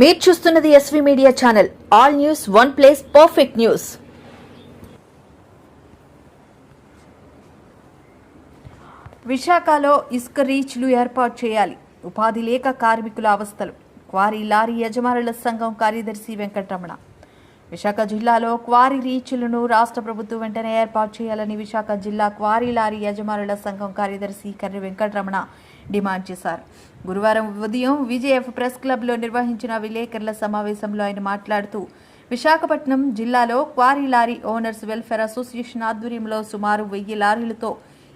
మీరు చూస్తున్నది SV media channel all news one place perfect news విశాఖలో ఇసుక రీచ్లు ఏర్పాటు చేయాలి. ఉపాధి లేక కార్మికుల అవస్థలు. క్వారీ లారీ యజమానుల సంఘం కార్యదర్శి వెంకటరమణ. విశాఖ జిల్లాలో క్వారీ రీచ్లను రాష్ట్ర ప్రభుత్వం వెంటనే ఏర్పాటు చేయాలని విశాఖ జిల్లా క్వారీ లారీ యజమానుల సంఘం కార్యదర్శి కర్రి వెంకటరమణ డిమాండ్ చేశారు. గురువారం ఉదయం విజేఎఫ్ ప్రెస్ క్లబ్లో నిర్వహించిన విలేకరుల సమావేశంలో ఆయన మాట్లాడుతూ విశాఖపట్నం జిల్లాలో quarry lorry owners welfare association ఆధ్వర్యంలో సుమారు వెయ్యి లారీలతో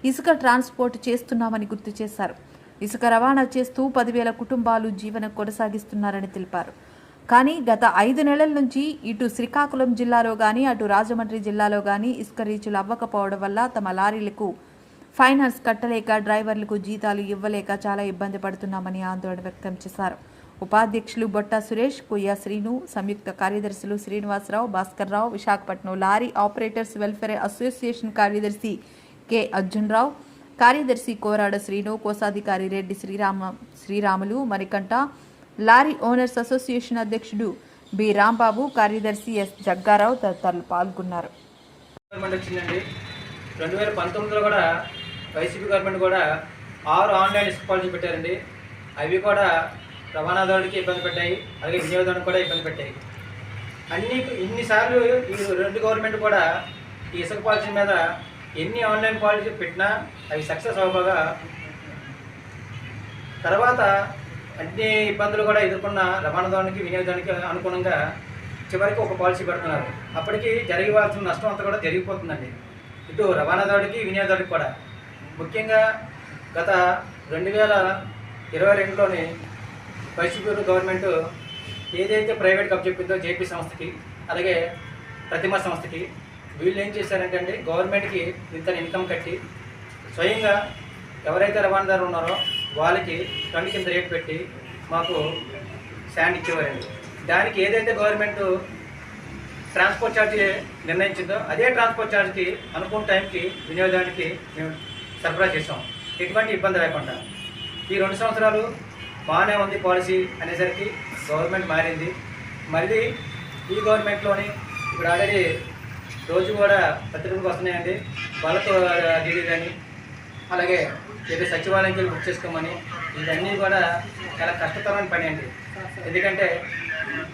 ఇసుక ట్రాన్స్పోర్ట్ చేస్తున్నామని గుర్తు చేశారు. ఇసుక రవాణా చేస్తూ పదివేల కుటుంబాలు జీవనం కొనసాగిస్తున్నారని తెలిపారు. కానీ గత ఐదు నెలల నుంచి ఇటు శ్రీకాకుళం జిల్లాలో కానీ అటు రాజమండ్రి జిల్లాలో కానీ ఇసుక రీచులు అవ్వకపోవడం వల్ల తమ లారీలకు ఫైనాన్స్ కట్టలేక డ్రైవర్లకు జీతాలు ఇవ్వలేక చాలా ఇబ్బంది పడుతున్నామని ఆందోళన వ్యక్తం చేశారు. ఉపాధ్యక్షులు బొట్ట సురేష్ కొయ్య శ్రీను సంయుక్త కార్యదర్శులు Srinivasarao Bhaskarrao Visakhapatnam lorry operators welfare association కార్యదర్శి కె. అర్జున్రావు కార్యదర్శి కోరాడ శ్రీను కోశాధికారి Reddy Srirama Sriramulu Marikanta lorry owners association అధ్యక్షుడు బి. రాంబాబు కార్యదర్శి ఎస్. జగ్గారావు తదితరులు పాల్గొన్నారు. రెండు వేల పంతొమ్మిదిలో కూడా వైసీపీ గవర్నమెంట్ కూడా ఆరు ఆన్లైన్ ఇసుక పాలసీ పెట్టారండి. అవి కూడా రవాణాదారుడికి ఇబ్బంది పెట్టాయి అలాగే వినియోగదారుడికి కూడా ఇబ్బంది పెట్టాయి అన్ని ఇన్నిసార్లు ఈ రెండు గవర్నమెంట్ కూడా ఈ ఇసుక పాలసీ మీద ఎన్ని ఆన్లైన్ పాలసీ పెట్టినా అవి సక్సెస్ అవ్వగా తర్వాత అన్ని ఇబ్బందులు కూడా ఎదుర్కొన్న రవాణాదానికి వినియోగదానికి అనుగుణంగా చివరికి ఒక పాలసీ పెడుతున్నారు. అప్పటికి జరగవలసిన నష్టం అంతా కూడా జరిగిపోతుందండి. ఇటు రవాణాదారుడికి వినియోగదారుడికి కూడా. ముఖ్యంగా గత రెండు వేల ఇరవై రెండులోని వైసీపీ గవర్నమెంట్ ఏదైతే ప్రైవేట్ కప్ చెప్పిందో జేపీ సంస్థకి అలాగే ప్రతిమ సంస్థకి వీళ్ళు ఏం చేశారంటే అండి గవర్నమెంట్కి ఇంత ఇన్కమ్ కట్టి స్వయంగా ఎవరైతే రవాణాదారు ఉన్నారో వాళ్ళకి టన్ను కింద రేట్ పెట్టి మాకు శాండ్ ఇచ్చేవారండి. దానికి ఏదైతే గవర్నమెంట్ ట్రాన్స్పోర్ట్ ఛార్జ్ నిర్ణయించిందో అదే ట్రాన్స్పోర్ట్ ఛార్జ్కి అనుకున్న టైంకి వినియోగానికి మేము సరఫరా చేసాం ఎటువంటి ఇబ్బంది లేకుండా. ఈ రెండు సంవత్సరాలు బాగానే ఉంది పాలసీ అనేసరికి గవర్నమెంట్ మారింది. మళ్ళీ ఈ గవర్నమెంట్లోని ఇప్పుడు ఆల్రెడీ రోజు కూడా పత్రికలకు వస్తున్నాయండి. వాళ్ళతో డీడీ కానీ అలాగే ఏదో సచివాలయానికి వెళ్ళి బుక్ చేసుకోమని ఇవన్నీ కూడా చాలా కష్టతరమైన పని అండి. ఎందుకంటే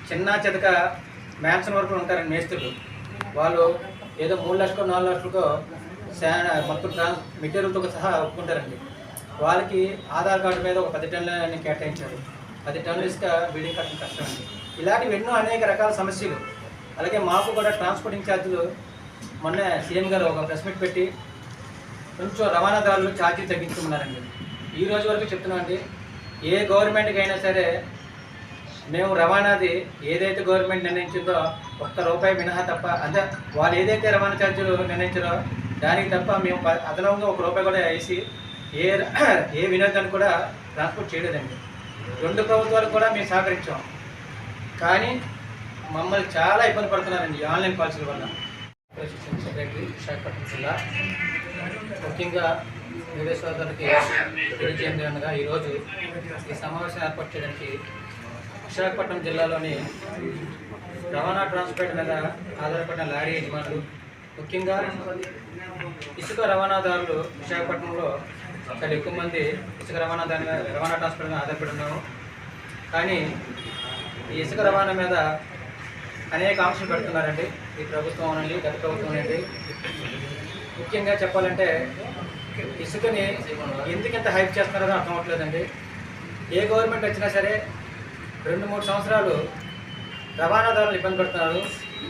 చిన్న చితక మ్యాన్షన్ వరకు ఉంటారండి మేస్త్రులు. వాళ్ళు ఏదో మూడు లక్షలు నాలుగు లక్షలకో మొత్తం ట్రాన్స్ మెటీరియల్తో సహా ఒప్పుకుంటారండి. వాళ్ళకి ఆధార్ కార్డు మీద ఒక పది టన్నులని కేటాయించారు. పది టన్నులు ఇసుక బిల్డింగ్ కట్టడం కష్టం అండి. ఇలాంటివి ఎన్నో అనేక రకాల సమస్యలు. అలాగే మాకు కూడా ట్రాన్స్పోర్టింగ్ ఛార్జీలు మొన్న సీఎం గారు ఒక ప్రెస్ మీట్ పెట్టి కొంచెం రవాణాదారులు ఛార్జీ తగ్గించుకున్నారండి ఈ రోజు వరకు చెప్తున్నామండి ఏ గవర్నమెంట్కి అయినా సరే మేము రవాణాది ఏదైతే గవర్నమెంట్ నిర్ణయించిందో ఒక్క రూపాయి మినహా తప్ప అంటే వాళ్ళు ఏదైతే రవాణా ఛార్జీలు నిర్ణయించారో దానికి తప్ప మేము అదనంగా ఒక రూపాయి కూడా వేసి ఏ ఏ వినోదాన్ని కూడా ట్రాన్స్పోర్ట్ చేయలేదండి. రెండు ప్రభుత్వాలు కూడా మేము సహకరించాం. కానీ మమ్మల్ని చాలా ఇబ్బంది పడుతున్నారండి ఆన్లైన్ పాలసీల వల్ల. సెక్రటరీ విశాఖపట్నం జిల్లా ముఖ్యంగా మీడియా సోదరులకి తెలియజేయండి అనగా ఈరోజు ఈ సమావేశం ఏర్పాటు చేయడానికి విశాఖపట్నం జిల్లాలోని రవాణా ట్రాన్స్పోర్ట్ మీద ఆధారపడిన లారీ యజమానులు ముఖ్యంగా ఇసుక రవాణాదారులు విశాఖపట్నంలో చాలా ఎక్కువ మంది ఇసుక రవాణా దాని మీద రవాణా ట్రాన్స్పోర్ట్ మీద ఆధారపడి ఉన్నాము కానీ ఈ ఇసుక రవాణా మీద అనేక ఆంక్షలు పెడుతున్నారండి. ఈ ప్రభుత్వం అనండి గత ప్రభుత్వం అనండి. ముఖ్యంగా చెప్పాలంటే ఇసుకని ఎందుకంత హైప్ చేస్తున్నారో అర్థం అవట్లేదండి ఏ గవర్నమెంట్ వచ్చినా సరే రెండు మూడు సంవత్సరాలు రవాణాదారులు ఇబ్బంది పడుతున్నారు.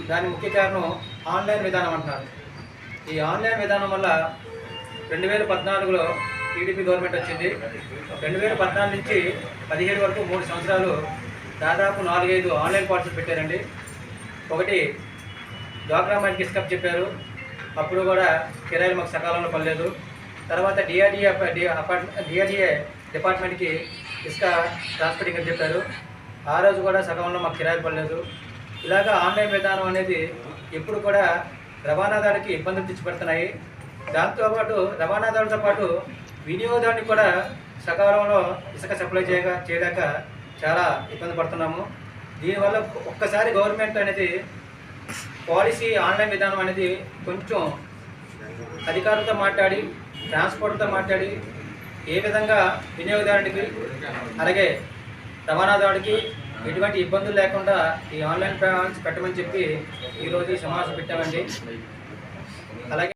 దాని ముఖ్య కారణం ఆన్లైన్ విధానం అంటున్నారు. ఈ ఆన్లైన్ విధానం వల్ల రెండు వేల పద్నాలుగులో టీడీపీ గవర్నమెంట్ వచ్చింది. రెండు వేల పద్నాలుగు నుంచి పదిహేడు వరకు మూడు సంవత్సరాలు దాదాపు నాలుగైదు ఆన్లైన్ పాలసీలు పెట్టారండి. ఒకటి డ్వాక్రా మైన్కి కిస్కప్ చెప్పారు అప్పుడు కూడా కిరాయిలు మాకు సకాలంలో పడలేదు. తర్వాత డిఆర్డిఏ డిఆర్డిఏ డిపార్ట్మెంట్కి ఇసుక ట్రాన్స్పోర్టింగ్ అని చెప్పారు. ఆ రోజు కూడా సకాలంలో మాకు కిరాయిలు పడలేదు. ఇలాగా ఆన్లైన్ విధానం అనేది ఎప్పుడు కూడా రవాణాదారుడికి ఇబ్బందులు తెచ్చిపెడుతున్నాయి. దాంతోపాటు రవాణాదారులతో పాటు వినియోగదారుని కూడా సకాలంలో ఇసుక సప్లై చేయక చేయలేక చాలా ఇబ్బంది పడుతున్నాము. దీనివల్ల ఒక్కసారి గవర్నమెంట్ అనేది పాలసీ ఆన్లైన్ విధానం అనేది కొంచెం అధికారులతో మాట్లాడి ట్రాన్స్పోర్ట్తో మాట్లాడి ఏ విధంగా వినియోగదారుడికి అలాగే రవాణాదారుడికి ఎటువంటి ఇబ్బందులు లేకుండా ఈ ఆన్లైన్ పేమెంట్స్ పెట్టమని చెప్పి ఈరోజు ఈ సమావేశం పెట్టామండి. అలాగే